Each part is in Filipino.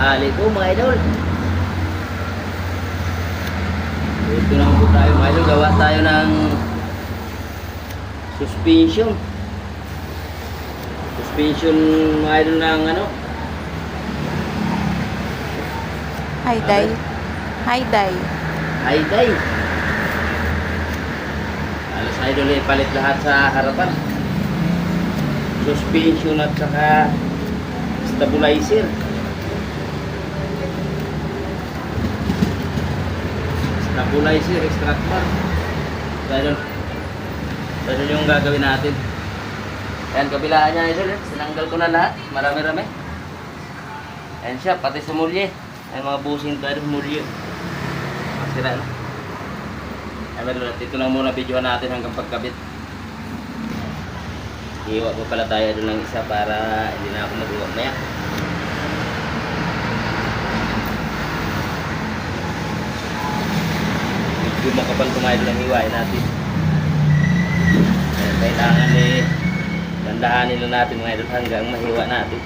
tanghali po mga idol. Dito naman po tayo mga idol. Gawa tayo ng suspension. Suspension mga idol ng ano? Hi, Day. Hi, Day. High dive. Alas idol ay palit lahat sa harapan. Suspension at saka stabilizer. Stabilizer, extract bar. Idol. Idol yung gagawin natin. Ayan, kabilaan niya idol. Sinanggal ko na lahat. Marami-rami. Ayan siya, pati sa mulye. Ayan mga busing tayo, mulye. Sira na. Ay, meron dito lang muna videohan natin hanggang pagkabit. Iiwa pa pala tayo doon ng isa para hindi na ako mag-uwa maya. Medyo makapal kumain ng hiwain natin. Kailangan eh, dandahanin lang natin mga idol hanggang mahiwa natin.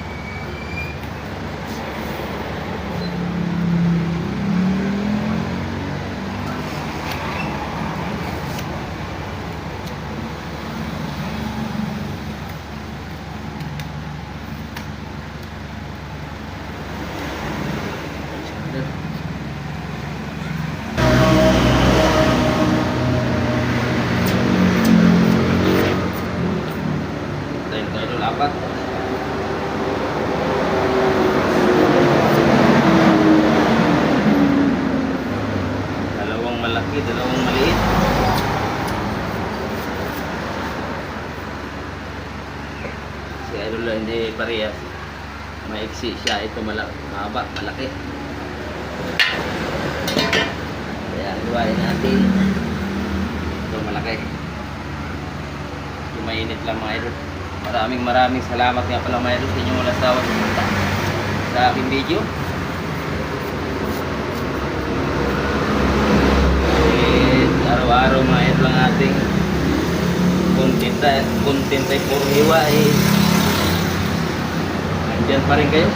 Dahil tayo doon apat. Dalawang malaki, dalawang maliit. Si Idol lang hindi parehas. Maiksi siya, ito malaki, mahaba, malaki. Kaya hiwain natin. Ito malaki. Yung mainit lang mga idol. Maraming maraming salamat nga pala mga idol sa inyong walang sumunta sa aking video. Araw-araw mga idol ang ating content, content ay puro hiwa eh. Nandyan pa rin kayo.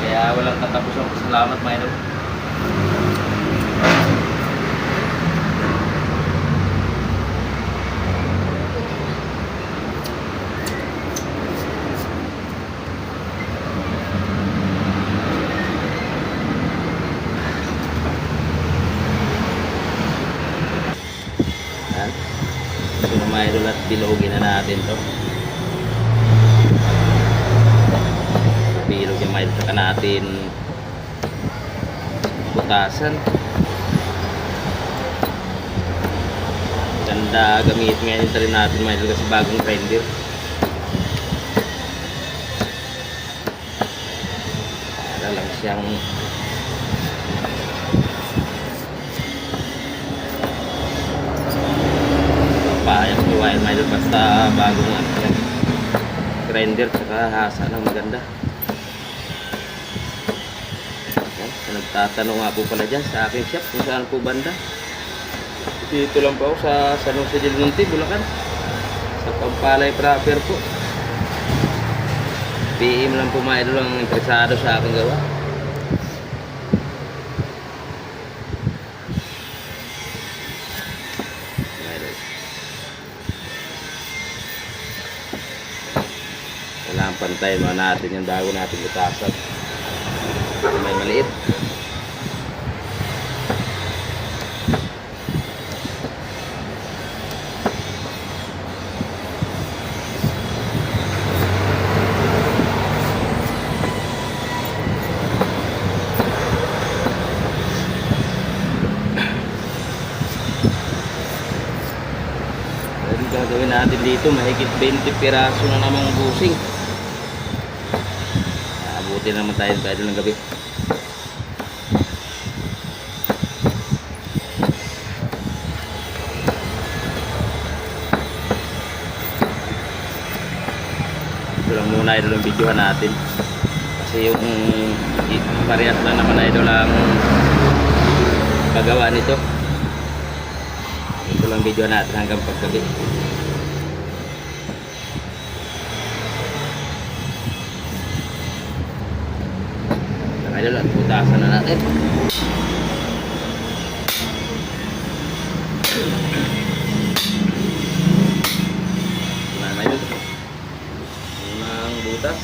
Kaya walang katapusan salamat mga idol. Idol at bilogin na natin to. Bilog yung mga idol. Saka natin butasan. Ganda gamit ngayon rin natin mga idol kasi bagong grinder. Para lang siyang Payang mga idol basta bagong ano grinder tsaka hasa lang maganda. Yan, nagtatanong nga po pala dyan sa aking shop kung saan po banda. Dito lang po ako sa San Jose del Monte, Bulacan. Sa Pampalay proper po. PM lang po mga idol interesado sa aking gawa. Kailangan pantay mga natin yung bago natin butasan. May maliit. Ang gagawin natin dito, mahigit 20 piraso na namang busing. Abutin naman tayo tayo ng gabi. Ito lang muna idol ang videohan natin. Kasi yung parehas lang naman idol ang paggawa nito. Ito lang video natin hanggang paggabi. Idol at butasan na natin. Wala na idol. Unang butas.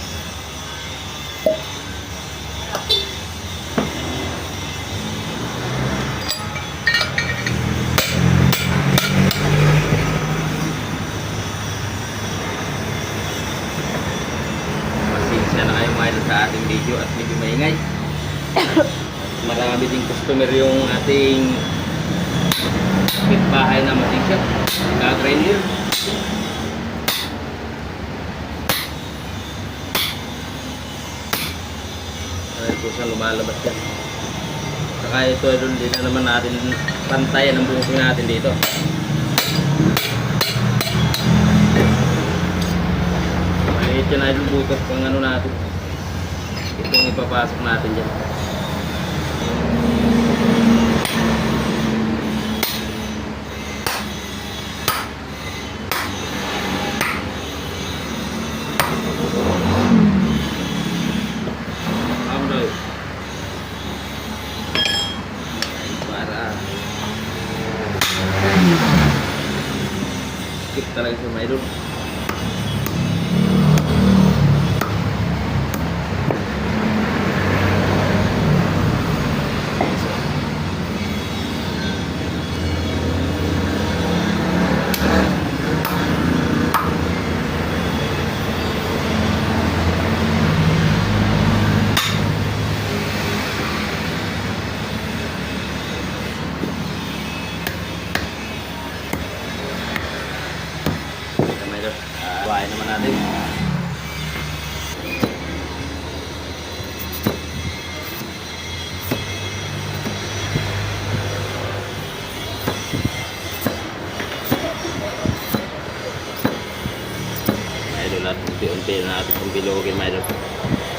Pasensya na kayo mga idol sa ating video at medyo maingay. Marami ding customer yung ating bahay na machine shop. Nag-grinder. Dahil po siya lumalabas yan. Saka ito, idol, hindi na naman natin pantayan ang buhok natin dito. Maliit yan idol bukas pang ano natin. Itong ipapasok natin dyan. Yeah.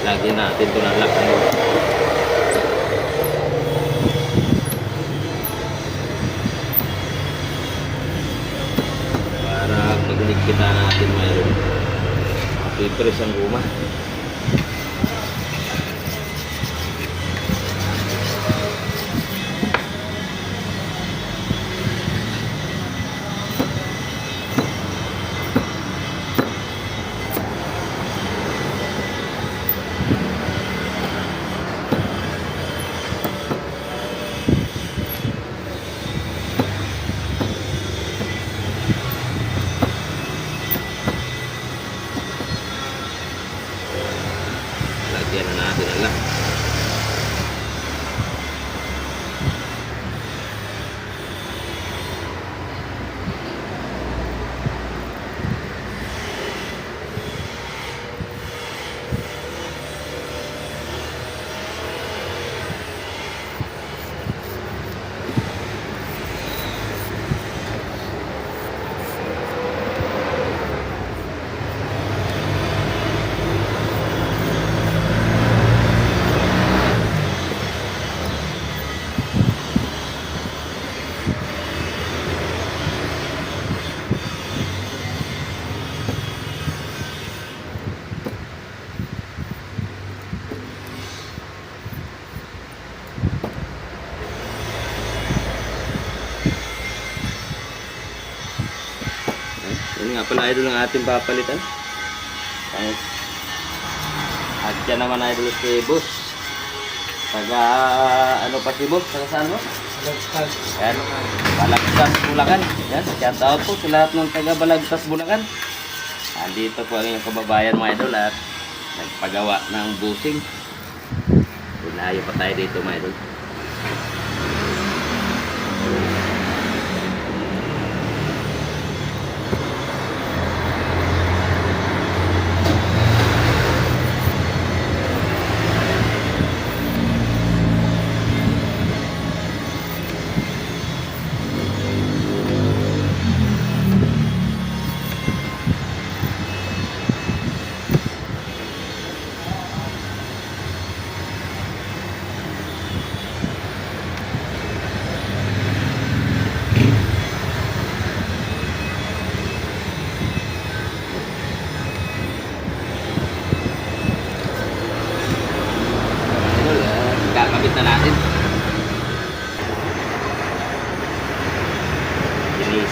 Lagyan natin ito ng lock. Ano? para pag natin mayroon mapipres ang guma lagyan na natin ang lock Yan nga pala idol ang ating papalitan. Ay, At yan naman idol si Boss. Taga ano pa si Boss? Taga saan mo? Yan. Balagtas Bulacan. Yan. Shout out po sa lahat ng taga Balagtas Bulacan. Andito po ang inyong kababayan mga idol at nagpagawa ng busing. Layo pa tayo dito mga idol.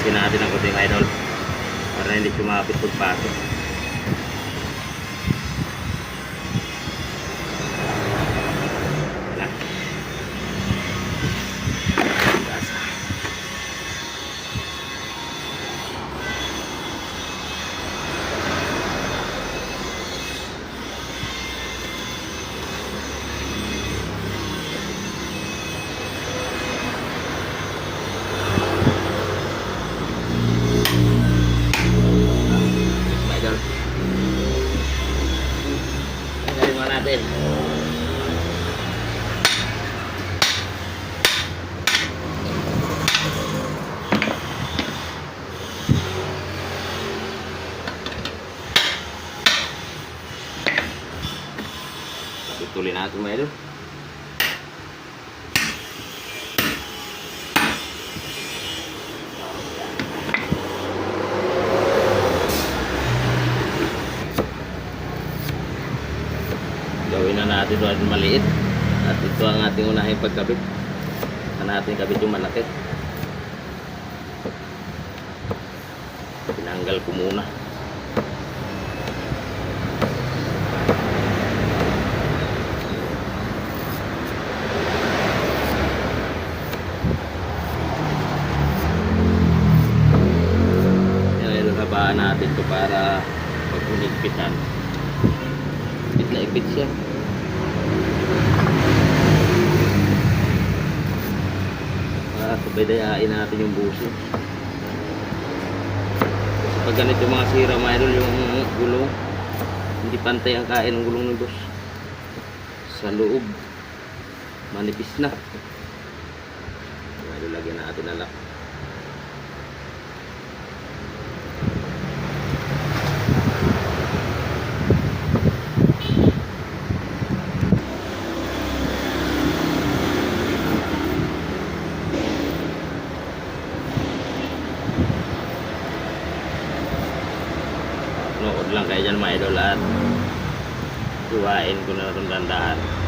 Tapusin natin ang kuting idol para hindi sumapit pagpasok. Gawin na natin ito maliit. At ito ang ating unahing pagkabit. Saan natin kabit yung malaki. Tinanggal ko muna. Natin ito para pag unigpitan. Ipit na ipit siya. Pagbidayain natin yung buso. Kasi pag ganito mga sira mga idol, yung gulong, hindi pantay ang kain ng gulong ng bus. Sa loob, manipis na. Mga idol, lagyan natin na lang kayo dyan mga idol at Iwain ko na itong dandaan.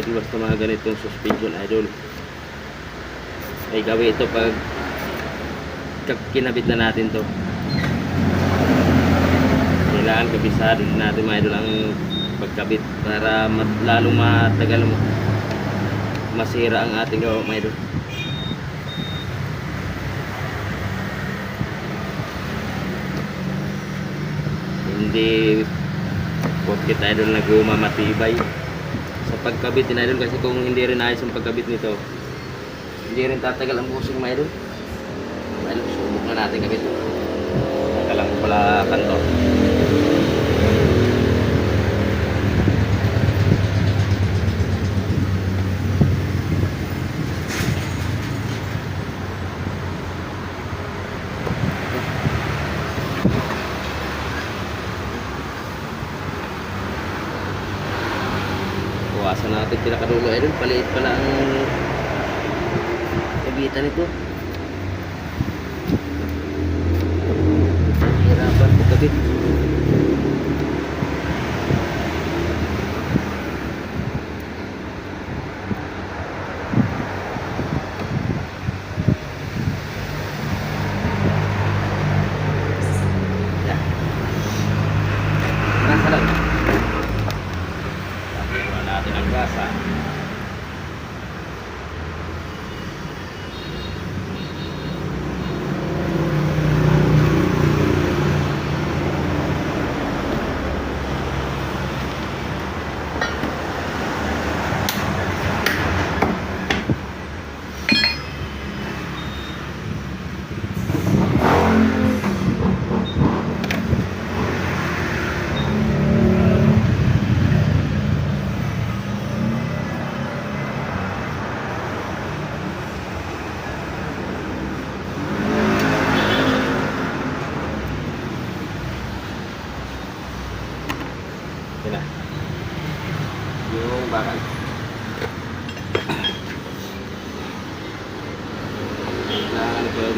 Idol, basta mga ganitong suspension idol. Ay gawin ito pag kinabit na natin to. Kailangan kabisado din natin mga idol ang pagkabit para mat, lalong matagal mo masira ang ating gawa mga idol. Hindi porkit idol na guma matibay pagkabit din idol kasi kung hindi rin ayos ang pagkabit nito hindi rin tatagal ang busing mga idol. Mga idol subok na natin kabit Teka lang pala kanto Friday.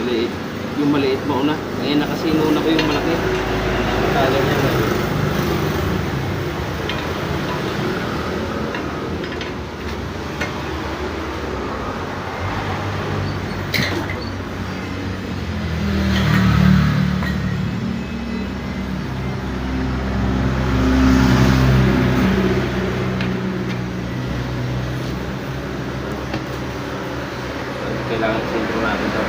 Maliit. Yung maliit mauna. Ngayon na kasi inuna ko yung malaki. Kaya niya. Kailangan sentro natin to.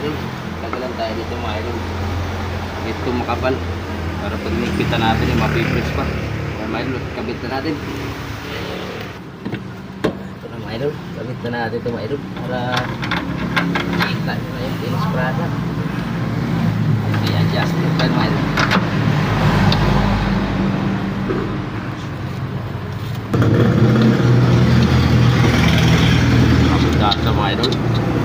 Ayun, Tagalan tayo dito mga idol. Ito makapal. Para pag nigpitan natin, eh, mapipress pa. Kaya mga idol, kabit na natin. Ito na mga idol. Kabit na natin ito mga idol. Para kita nyo na yung finish product. I-adjust mo tayo mga idol. Na ito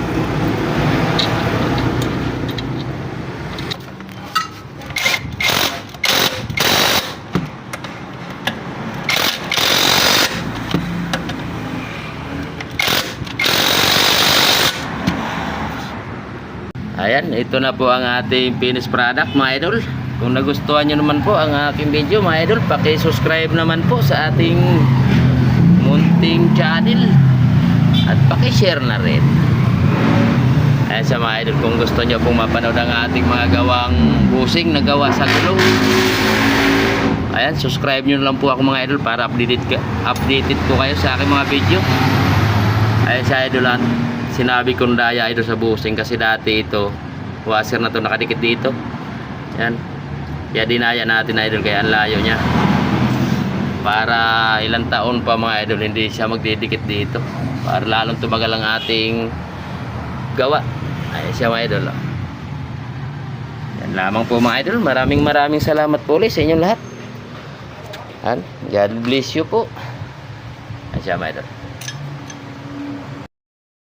Ayan, ito na po ang ating finished product mga idol. Kung nagustuhan nyo naman po ang aking video mga idol, paki-subscribe naman po sa ating munting channel. At paki-share na rin. Ayan sa mga idol, kung gusto nyo pong mapanood ang ating mga gawang busing na gawa sa gulong. Ayan, subscribe nyo lang po ako mga idol para updated, ka, updated po kayo sa aking mga video. Ayan sa idol at sinabi kong daya idol sa busing kasi dati ito washer na to nakadikit dito. Yan. Kaya dinaya natin idol kaya ang layo niya. Para ilang taon pa mga idol hindi siya magdidikit dito. Para lalong tumagal ang ating gawa. Ay siya mga idol. Yan lamang po mga idol. Maraming maraming salamat po ulit sa inyong lahat. Yan. God bless you po. Ay siya mga idol